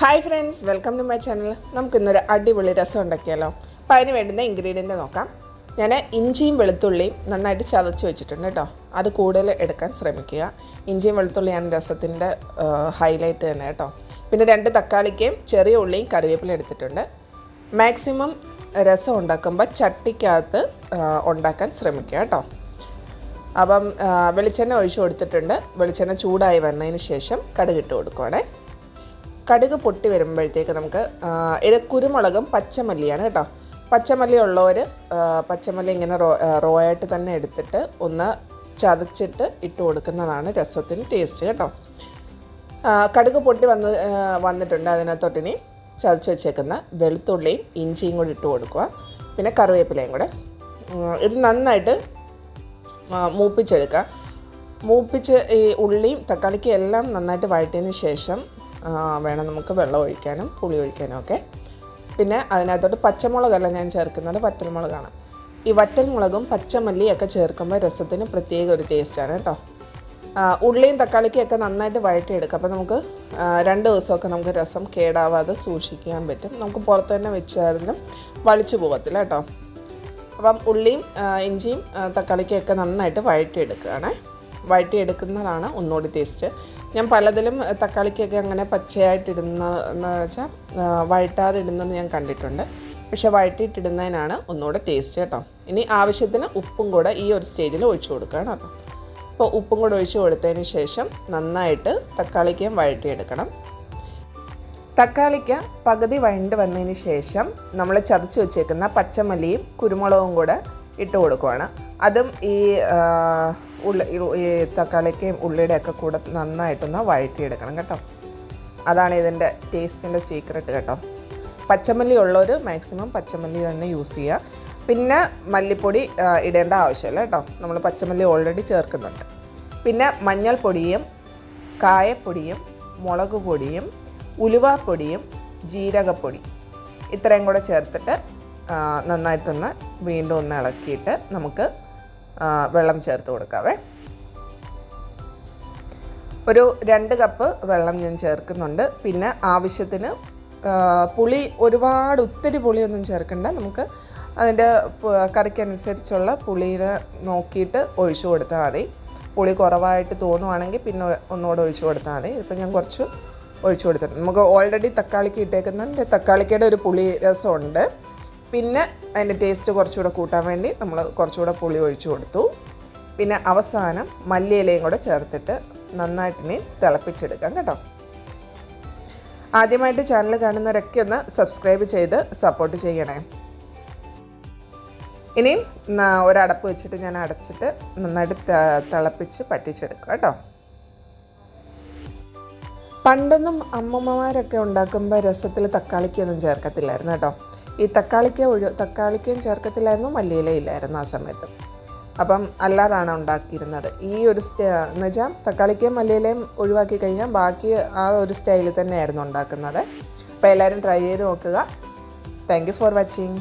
Hi friends welcome to my channel നമുക്ക് ഇന്നൊരു അടിപൊളി രസം ഉണ്ടാക്കിയാലോ? അപ്പോൾ അതിന് വേണ്ടുന്ന ഇൻഗ്രീഡിയന്റ് നോക്കാം. ഞാൻ ഇഞ്ചിയും വെളുത്തുള്ളിയും നന്നായിട്ട് ചതച്ച് വെച്ചിട്ടുണ്ട് കേട്ടോ. അത് കൂടുതൽ എടുക്കാൻ ശ്രമിക്കുക. ഇഞ്ചിയും വെളുത്തുള്ളിയാണ് രസത്തിന്റെ ഹൈലൈറ്റ് തന്നെ കേട്ടോ. പിന്നെ രണ്ട് തക്കാളിക്കയും ചെറിയ ഉള്ളിയും കറിവേപ്പിലും എടുത്തിട്ടുണ്ട്. മാക്സിമം രസം ഉണ്ടാക്കുമ്പോൾ ചട്ടിക്കകത്ത് ഉണ്ടാക്കാൻ ശ്രമിക്കുക കേട്ടോ. അപ്പം വെളിച്ചെണ്ണ ഒഴിച്ചു കൊടുത്തിട്ടുണ്ട്. വെളിച്ചെണ്ണ ചൂടായി വന്നതിന് ശേഷം കടുകിട്ട് കൊടുക്കുവാണേ. കടുക് പൊട്ടി വരുമ്പോഴത്തേക്ക് നമുക്ക് ഇത് കുരുമുളകും പച്ചമല്ലിയാണ് കേട്ടോ. പച്ചമല്ലി ഉള്ളവർ പച്ചമല്ലി ഇങ്ങനെ റോ റോ ആയിട്ട് തന്നെ എടുത്തിട്ട് ഒന്ന് ചതച്ചിട്ട് ഇട്ട് കൊടുക്കുന്നതാണ് രസത്തിന് ടേസ്റ്റ് കേട്ടോ. കടുക് പൊട്ടി വന്ന് വന്നിട്ടുണ്ട് അതിനകത്തോട്ടിനി ചതച്ച് വെച്ചേക്കുന്ന വെളുത്തുള്ളിയും ഇഞ്ചിയും കൂടി ഇട്ട് കൊടുക്കുക. പിന്നെ കറിവേപ്പിലയും കൂടെ. ഇത് നന്നായിട്ട് മൂപ്പിച്ചെടുക്കുക. മൂപ്പിച്ച് ഈ ഉള്ളിയും തക്കാളിക്കും എല്ലാം നന്നായിട്ട് വഴറ്റിയതിന് ശേഷം വേണം നമുക്ക് വെള്ളം ഒഴിക്കാനും പുളി ഒഴിക്കാനും ഒക്കെ. പിന്നെ അതിനകത്തോട്ട് പച്ചമുളകല്ല ഞാൻ ചേർക്കുന്നത് വറ്റൽമുളകാണ്. ഈ വറ്റൽമുളകും പച്ചമല്ലിയൊക്കെ ചേർക്കുമ്പോൾ രസത്തിന് പ്രത്യേക ഒരു ടേസ്റ്റാണ് കേട്ടോ. ഉള്ളിയും തക്കാളിക്കും ഒക്കെ നന്നായിട്ട് വഴറ്റിയെടുക്കുക അപ്പോൾ നമുക്ക് രണ്ട് ദിവസമൊക്കെ നമുക്ക് രസം കേടാവാതെ സൂക്ഷിക്കാൻ പറ്റും. നമുക്ക് പുറത്ത് തന്നെ വെച്ചാലും വലിച്ചു പോകത്തില്ല കേട്ടോ. അപ്പം ഉള്ളിയും ഇഞ്ചിയും തക്കാളിക്കൊക്കെ നന്നായിട്ട് വഴറ്റിയെടുക്കുകയാണ്. വഴറ്റിയെടുക്കുന്നതാണ് ഒന്നുകൂടി ടേസ്റ്റ് ഞാൻ പലതിലും തക്കാളിക്കൊക്കെ അങ്ങനെ പച്ചയായിട്ടിടുന്ന എന്ന് വെച്ചാൽ വഴറ്റാതെ ഇടുന്നത് ഞാൻ കണ്ടിട്ടുണ്ട്. പക്ഷെ വഴറ്റിയിട്ടിടുന്നതിനാണ് ഒന്നുകൂടെ ടേസ്റ്റ് കേട്ടോ. ഇനി ആവശ്യത്തിന് ഉപ്പും കൂടെ ഈ ഒരു സ്റ്റേജിൽ ഒഴിച്ചു കൊടുക്കുകയാണ് കേട്ടോ. അപ്പോൾ ഉപ്പും കൂടെ ഒഴിച്ചു കൊടുത്തതിന് ശേഷം നന്നായിട്ട് തക്കാളിക്കയും വഴറ്റിയെടുക്കണം. തക്കാളിക്ക് പകുതി വഴണ്ട് വന്നതിന് ശേഷം നമ്മൾ ചതച്ച് വെച്ചേക്കുന്ന പച്ചമല്ലിയും കുരുമുളകും കൂടെ ഇട്ട് കൊടുക്കുവാണ്. അതും ഈ ഉള്ളി ഈ തക്കാളിക്കയും ഉള്ളിയുടെ ഒക്കെ കൂടെ നന്നായിട്ടൊന്ന് വഴറ്റിയെടുക്കണം കേട്ടോ. അതാണ് ഇതിന്റെ ടേസ്റ്റിന്റെ സീക്രട്ട് കേട്ടോ. പച്ചമല്ലി ഉള്ളവർ മാക്സിമം പച്ചമല്ലി തന്നെ യൂസ് ചെയ്യുക. പിന്നെ മല്ലിപ്പൊടി ഇടേണ്ട ആവശ്യമില്ല കേട്ടോ. നമ്മൾ പച്ചമല്ലി ഓൾറെഡി ചേർക്കുന്നുണ്ട്. പിന്നെ മഞ്ഞൾപ്പൊടിയും കായപ്പൊടിയും മുളക് പൊടിയും ഉലുവാപ്പൊടിയും ജീരകപ്പൊടി ഇത്രയും കൂടെ ചേർത്തിട്ട് നന്നായിട്ടൊന്ന് വീണ്ടും ഒന്ന് ഇളക്കിയിട്ട് നമുക്ക് വെള്ളം ചേർത്ത് കൊടുക്കാവേ. ഒരു രണ്ട് കപ്പ് വെള്ളം ഞാൻ ചേർക്കുന്നുണ്ട്. പിന്നെ ആവശ്യത്തിന് പുളി ഒരുപാട് ഒത്തിരി പുളിയൊന്നും ചേർക്കണ്ട. നമുക്ക് അതിന്റെ കറിക്കനുസരിച്ചുള്ള പുളിയുടെ നോക്കിയിട്ട് ഒഴിച്ചു കൊടുത്താൽ മതി. പുളി കുറവായിട്ട് തോന്നുവാണെങ്കിൽ പിന്നെ ഒന്നുകൂടെ ഒഴിച്ചു കൊടുത്താൽ മതി. ഇപ്പം ഞാൻ കുറച്ച് ഒഴിച്ചു കൊടുത്തിട്ടുണ്ട്. നമുക്ക് ഓൾറെഡി തക്കാളിക്ക് ഇട്ടേക്കുന്നതിന്റെ തക്കാളിക്കയുടെ ഒരു പുളി രസമുണ്ട്. പിന്നെ അതിന്റെ ടേസ്റ്റ് കുറച്ചുകൂടെ കൂട്ടാൻ വേണ്ടി നമ്മൾ കുറച്ചുകൂടെ പുളി ഒഴിച്ചു കൊടുത്തു. പിന്നെ അവസാനം മല്ലിയിലയും കൂടെ ചേർത്തിട്ട് നന്നായിട്ട് ഇനി തിളപ്പിച്ചെടുക്കാം കേട്ടോ. ആദ്യമായിട്ട് ചാനൽ കാണുന്നവരൊക്കെ ഒന്ന് സബ്സ്ക്രൈബ് ചെയ്ത് സപ്പോർട്ട് ചെയ്യണേ. ഇനിയും ഒരടപ്പ് വെച്ചിട്ട് ഞാൻ അടച്ചിട്ട് നന്നായിട്ട് തിളപ്പിച്ച് പറ്റിച്ചെടുക്കാം കേട്ടോ. പണ്ടൊന്നും അമ്മമ്മമാരൊക്കെ ഉണ്ടാക്കുമ്പോൾ രസത്തിൽ തക്കാളിക്കൊന്നും ചേർക്കത്തില്ലായിരുന്നു കേട്ടോ. ഈ തക്കാളിക്ക ഒഴി തക്കാളിക്കയും ചേർക്കത്തില്ലായിരുന്നു മല്ലിയില ഇല്ലായിരുന്നു ആ സമയത്ത്. അപ്പം അല്ലാതാണ് ഉണ്ടാക്കിയിരുന്നത്. ഈ ഒരു സ്റ്റേ എന്ന് വെച്ചാൽ തക്കാളിക്കയും മല്ലിയിലയും ഒഴിവാക്കി കഴിഞ്ഞാൽ ബാക്കി ആ ഒരു സ്റ്റൈലിൽ തന്നെയായിരുന്നു ഉണ്ടാക്കുന്നത്. അപ്പോൾ എല്ലാവരും ട്രൈ ചെയ്ത് നോക്കുക. Thank for watching